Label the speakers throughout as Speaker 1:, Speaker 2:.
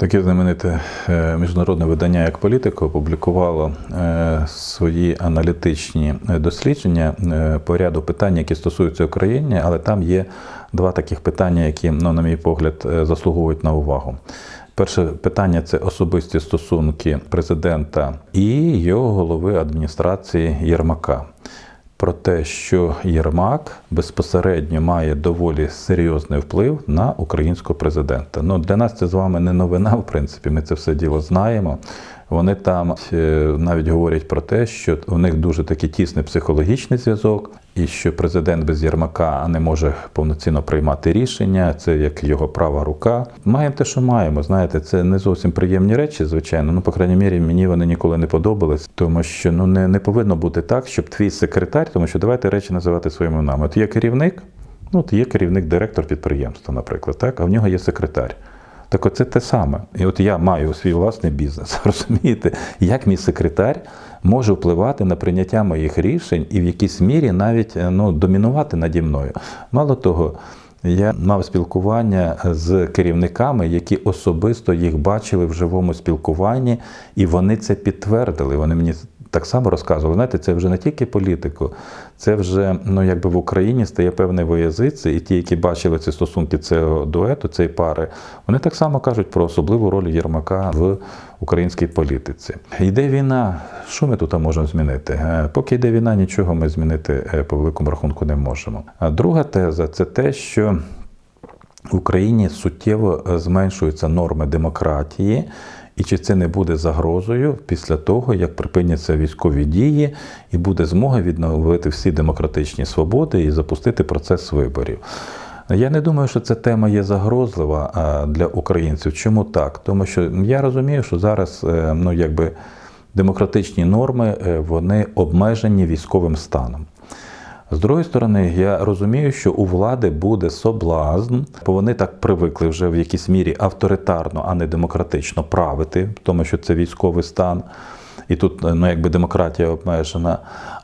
Speaker 1: Таке знамените е, міжнародне видання як політика опублікувало е, свої аналітичні е, дослідження по ряду питань, які стосуються України, але там є два таких питання, які, ну, на мій погляд, заслуговують на увагу. Перше питання це особисті стосунки президента і його голови адміністрації Єрмака. Про те, що Єрмак безпосередньо має доволі серйозний вплив на українського президента. Ну для нас це з вами не новина, в принципі. Ми це все діло знаємо. Вони там е, навіть говорять про те, що у них дуже такий тісний психологічний зв'язок, і що президент без Єрмака не може повноцінно приймати рішення. Це як його права рука. Маємо те, що маємо. Знаєте, це не зовсім приємні речі, звичайно. Ну, по крайній мірі, мені вони ніколи не подобались, тому що ну не, не повинно бути так, щоб твій секретар, тому що давайте речі називати своїми іменами. От є керівник, ну от є керівник, директор підприємства, наприклад, так, а в нього є секретар. Так оце те саме. І от я маю свій власний бізнес. Розумієте, як мій секретар може впливати на прийняття моїх рішень і в якійсь мірі навіть ну, домінувати наді мною. Мало того, я мав спілкування з керівниками, які особисто їх бачили в живому спілкуванні, і вони це підтвердили. Вони мені так само розказували. Знаєте, це вже не тільки політику, це вже ну якби в Україні стає певне воязиці, і ті, які бачили ці стосунки цього дуету, цієї пари, вони так само кажуть про особливу роль Єрмака в українській політиці. Йде війна, що ми тут можемо змінити? Е, Поки йде війна, нічого ми змінити е, по великому рахунку не можемо. А друга теза це те, що в Україні суттєво е, зменшуються норми демократії, і чи це не буде загрозою після того, як припиняться військові дії, і буде змога відновити всі демократичні свободи і запустити процес виборів. Я не думаю, що ця тема є загрозлива для українців. Чому так? Тому що я розумію, що зараз е, ну, якби, демократичні норми е, вони обмежені військовим станом. З другої сторони, я розумію, що у влади буде соблазн, бо вони так привикли вже в якійсь мірі авторитарно, а не демократично правити, тому що це військовий стан. І тут ну, якби демократія обмежена.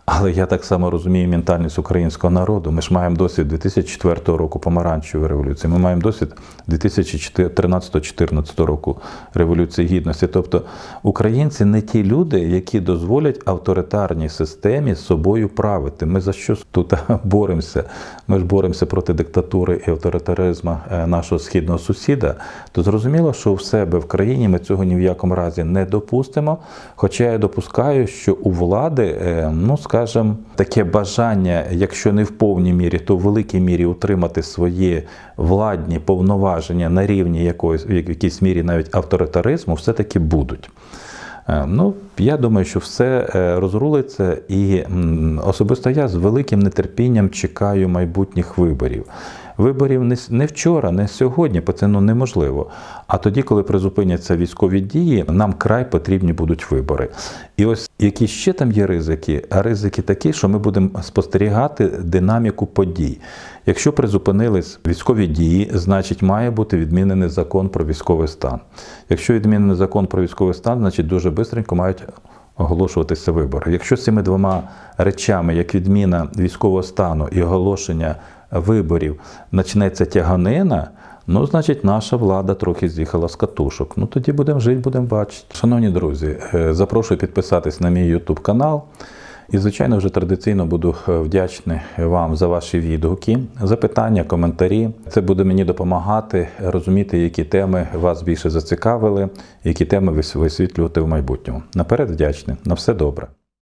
Speaker 1: Але я так само розумію ментальність українського народу. Ми ж маємо досвід 2004 року помаранчевої революції. Ми маємо досвід 2013-2014 року Революції Гідності. Тобто українці не ті люди, які дозволять авторитарній системі з собою правити. Ми за що тут боремося? Ми ж боремося проти диктатури і авторитаризму е, нашого східного сусіда. То зрозуміло, що в себе в країні ми цього ні в якому разі не допустимо. Хоча я допускаю, що у влади, е, ну скажімо, таке бажання, якщо не в повній мірі, то в великій мірі утримати свої владні повноваження на рівні якоїсь в якійсь мірі навіть авторитаризму, все-таки будуть. Е, Ну, я думаю, що все е, розрулиться, і особисто я з великим нетерпінням чекаю майбутніх виборів. Виборів не, вчора, не сьогодні, бо це ну, неможливо. А тоді, коли призупиняться військові дії, нам край потрібні будуть вибори. І ось які ще там є ризики, а ризики такі, що ми будемо спостерігати динаміку подій. Якщо призупинились військові дії, значить має бути відмінений закон про військовий стан. Якщо відмінений закон про військовий стан, значить дуже швидко мають оголошуватися вибори. Якщо з цими двома речами, як відміна військового стану і оголошення виборів, почнеться тяганина. Ну, значить, наша влада трохи з'їхала з катушок. Ну тоді будемо жити, будемо бачити. Шановні друзі, е, запрошую підписатись на мій YouTube канал. І, звичайно, вже традиційно буду е, вдячний вам за ваші відгуки, запитання, коментарі. Це буде мені допомагати розуміти, які теми вас більше зацікавили, які теми ви висвітлювати в майбутньому. Наперед вдячний. На все добре.